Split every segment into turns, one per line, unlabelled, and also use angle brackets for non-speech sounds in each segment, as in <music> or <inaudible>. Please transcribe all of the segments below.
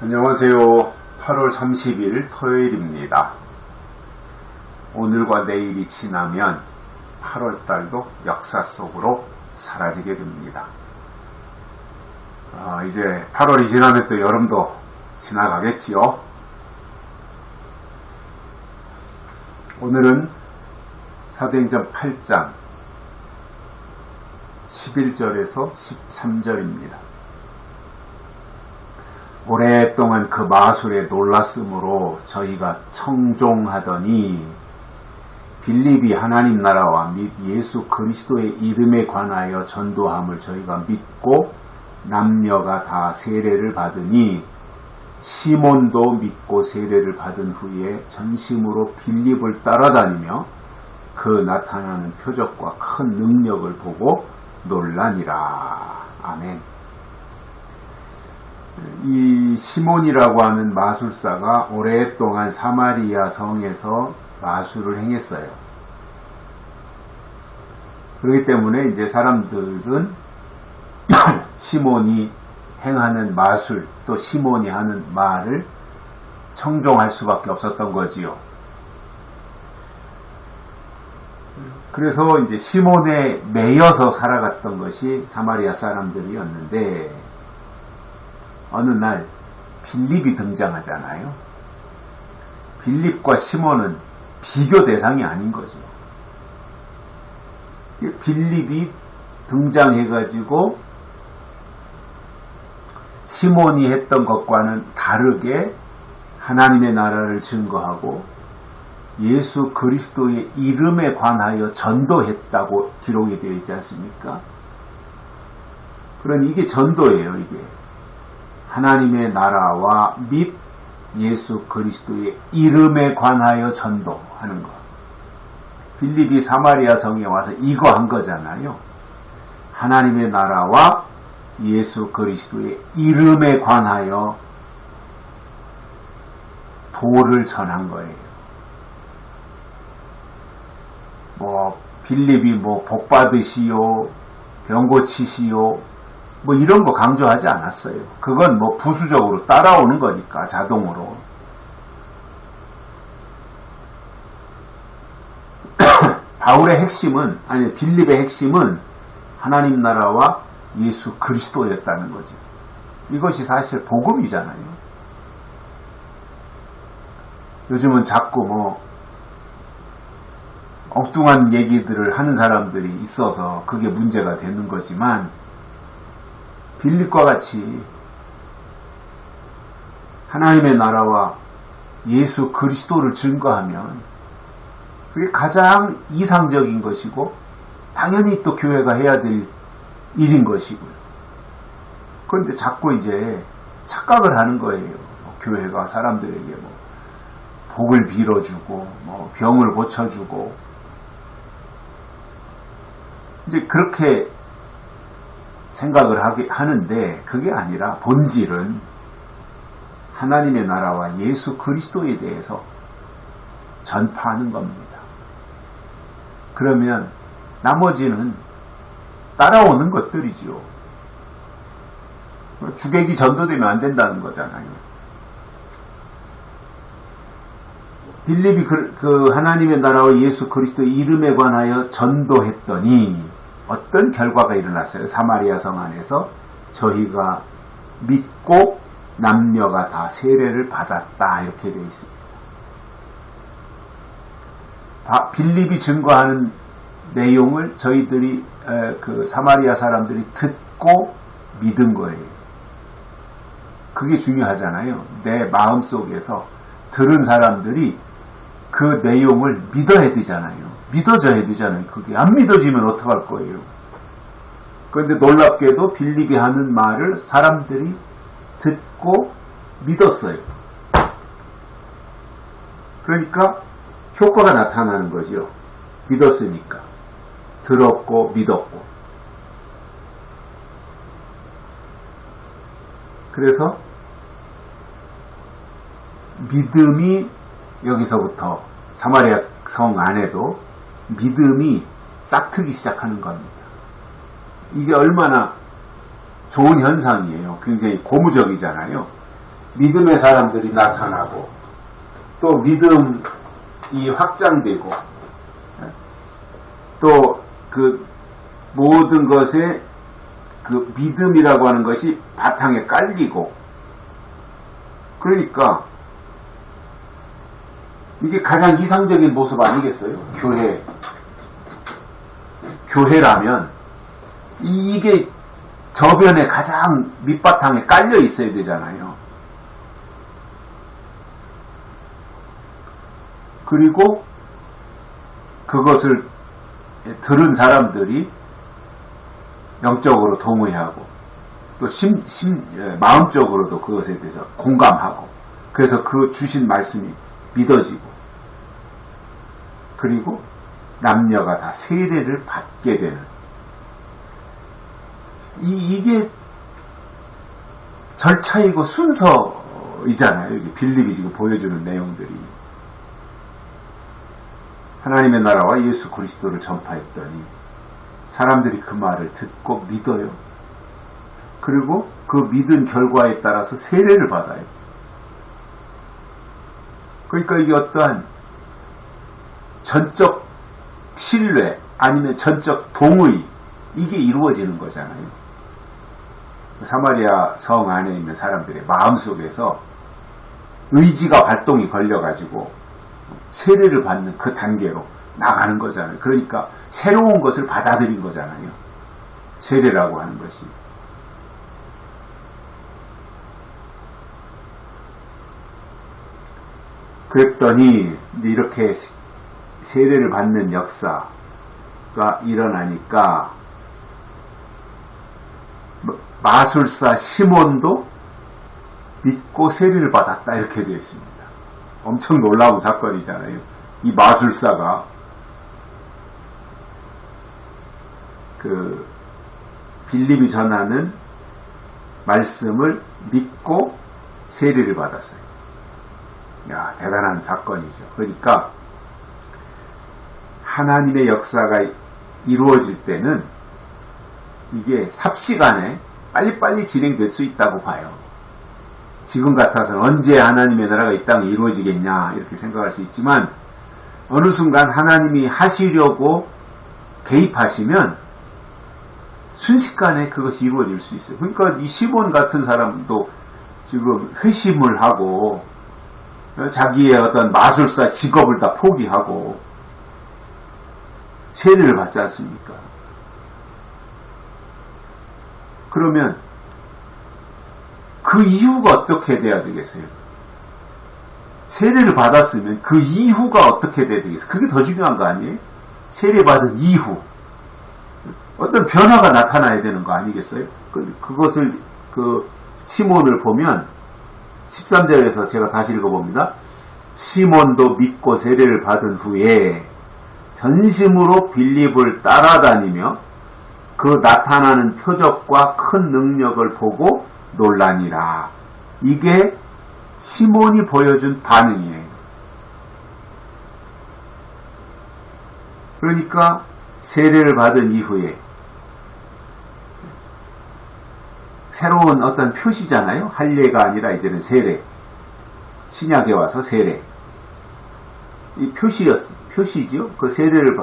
안녕하세요. 8월 30일 토요일입니다. 오늘과 내일이 지나면 8월달도 역사 속으로 사라지게 됩니다. 아, 이제 8월이 지나면 또 여름도 지나가겠지요. 오늘은 사도행전 8장 11절에서 13절입니다. 오랫동안 그 마술에 놀랐으므로 저희가 청종하더니 빌립이 하나님 나라와 및 예수 그리스도의 이름에 관하여 전도함을 저희가 믿고 남녀가 다 세례를 받으니 시몬도 믿고 세례를 받은 후에 전심으로 빌립을 따라다니며 그 나타나는 표적과 큰 능력을 보고 놀라니라. 아멘. 이 시몬이라고 하는 마술사가 오랫동안 사마리아 성에서 마술을 행했어요. 그렇기 때문에 이제 사람들은 <coughs> 시몬이 행하는 마술 또 시몬이 하는 말을 청종할 수밖에 없었던 거지요. 그래서 이제 시몬에 매여서 살아갔던 것이 사마리아 사람들이었는데 어느 날 빌립이 등장하잖아요. 빌립과 시몬은 비교 대상이 아닌 거죠. 빌립이 등장해가지고 시몬이 했던 것과는 다르게 하나님의 나라를 증거하고 예수 그리스도의 이름에 관하여 전도했다고 기록이 되어 있지 않습니까? 그러니 이게 전도예요, 이게. 하나님의 나라와 및 예수 그리스도의 이름에 관하여 전도하는 것. 빌립이 사마리아 성에 와서 이거 한 거잖아요. 하나님의 나라와 예수 그리스도의 이름에 관하여 도를 전한 거예요. 뭐 빌립이 뭐 복받으시오, 병고치시오, 뭐 이런 거 강조하지 않았어요. 그건 뭐 부수적으로 따라오는 거니까 자동으로. <coughs> 바울의 핵심은 아니 빌립의 핵심은 하나님 나라와 예수 그리스도였다는 거죠. 이것이 사실 복음이잖아요. 요즘은 자꾸 뭐 엉뚱한 얘기들을 하는 사람들이 있어서 그게 문제가 되는 거지만 빌립과 같이 하나님의 나라와 예수 그리스도를 증거하면 그게 가장 이상적인 것이고 당연히 또 교회가 해야 될 일인 것이고요. 그런데 자꾸 이제 착각을 하는 거예요. 뭐 교회가 사람들에게 뭐 복을 빌어주고 뭐 병을 고쳐주고 이제 그렇게 생각을 하는데 그게 아니라 본질은 하나님의 나라와 예수 그리스도에 대해서 전파하는 겁니다. 그러면 나머지는 따라오는 것들이지요. 주객이 전도되면 안 된다는 거잖아요. 빌립이 그, 그 하나님의 나라와 예수 그리스도 이름에 관하여 전도했더니 어떤 결과가 일어났어요. 사마리아 성 안에서 저희가 믿고 남녀가 다 세례를 받았다 이렇게 되어 있습니다. 빌립이 증거하는 내용을 저희들이 그 사마리아 사람들이 듣고 믿은 거예요. 그게 중요하잖아요. 내 마음 속에서 들은 사람들이 그 내용을 믿어야 되잖아요. 믿어져야 되잖아요. 그게 안 믿어지면 어떡할 거예요. 그런데 놀랍게도 빌립이 하는 말을 사람들이 듣고 믿었어요. 그러니까 효과가 나타나는 거죠. 믿었으니까. 들었고 믿었고. 그래서 믿음이 여기서부터 사마리아 성 안에도 믿음이 싹트기 시작하는 겁니다. 이게 얼마나 좋은 현상이에요. 굉장히 고무적이잖아요. 믿음의 사람들이 나타나고 또 믿음이 확장되고 또 그 모든 것에 그 믿음이라고 하는 것이 바탕에 깔리고 그러니까 이게 가장 이상적인 모습 아니겠어요? 교회. 교회라면 이게 저변에 가장 밑바탕에 깔려 있어야 되잖아요. 그리고 그것을 들은 사람들이 영적으로 동의하고 또 심, 심, 예, 마음적으로도 그것에 대해서 공감하고 그래서 그 주신 말씀이 믿어지고 그리고 남녀가 다 세례를 받게 되는 이, 이게 절차이고 순서이잖아요. 이게 빌립이 지금 보여주는 내용들이 하나님의 나라와 예수 그리스도를 전파했더니 사람들이 그 말을 듣고 믿어요. 그리고 그 믿은 결과에 따라서 세례를 받아요. 그러니까 이게 어떠한 전적 신뢰 아니면 전적 동의 이게 이루어지는 거잖아요. 사마리아 성 안에 있는 사람들의 마음속에서 의지가 발동이 걸려가지고 세례를 받는 그 단계로 나가는 거잖아요. 그러니까 새로운 것을 받아들인 거잖아요. 세례라고 하는 것이. 그랬더니 이제 이렇게 세례를 받는 역사가 일어나니까 뭐 마술사 시몬도 믿고 세례를 받았다 이렇게 되어 있습니다. 엄청 놀라운 사건이잖아요. 이 마술사가 그 빌립이 전하는 말씀을 믿고 세례를 받았어요. 야, 대단한 사건이죠. 그러니까 하나님의 역사가 이루어질 때는 이게 삽시간에 빨리빨리 진행될 수 있다고 봐요. 지금 같아서는 언제 하나님의 나라가 이 땅에 이루어지겠냐 이렇게 생각할 수 있지만 어느 순간 하나님이 하시려고 개입하시면 순식간에 그것이 이루어질 수 있어요. 그러니까 이 시몬 같은 사람도 지금 회심을 하고 자기의 어떤 마술사 직업을 다 포기하고 세례를 받지 않습니까? 그러면 그 이후가 어떻게 돼야 되겠어요? 세례를 받았으면 그 이후가 어떻게 돼야 되겠어요? 그게 더 중요한 거 아니에요? 세례 받은 이후 어떤 변화가 나타나야 되는 거 아니겠어요? 그, 그것을 그 시몬을 보면 13절에서 제가 다시 읽어봅니다. 시몬도 믿고 세례를 받은 후에 전심으로 빌립을 따라다니며 그 나타나는 표적과 큰 능력을 보고 논란이라. 이게 시몬이 보여준 반응이에요. 그러니까 세례를 받은 이후에 새로운 어떤 표시잖아요. 할례가 아니라 이제는 세례. 신약에 와서 세례. 이 표시였, 표시지요. 그 세례를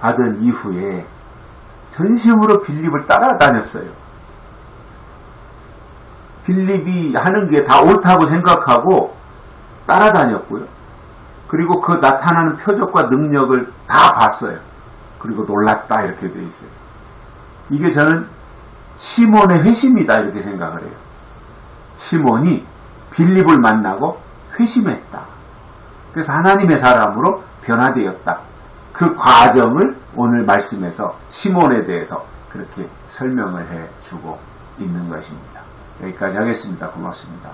받은 이후에 전심으로 빌립을 따라다녔어요. 빌립이 하는 게 다 옳다고 생각하고 따라다녔고요. 그리고 그 나타나는 표적과 능력을 다 봤어요. 그리고 놀랐다 이렇게 되어 있어요. 이게 저는 시몬의 회심이다 이렇게 생각을 해요. 시몬이 빌립을 만나고 회심했다. 그래서 하나님의 사람으로 변화되었다. 그 과정을 오늘 말씀에서 시몬에 대해서 그렇게 설명을 해 주고 있는 것입니다. 여기까지 하겠습니다. 고맙습니다.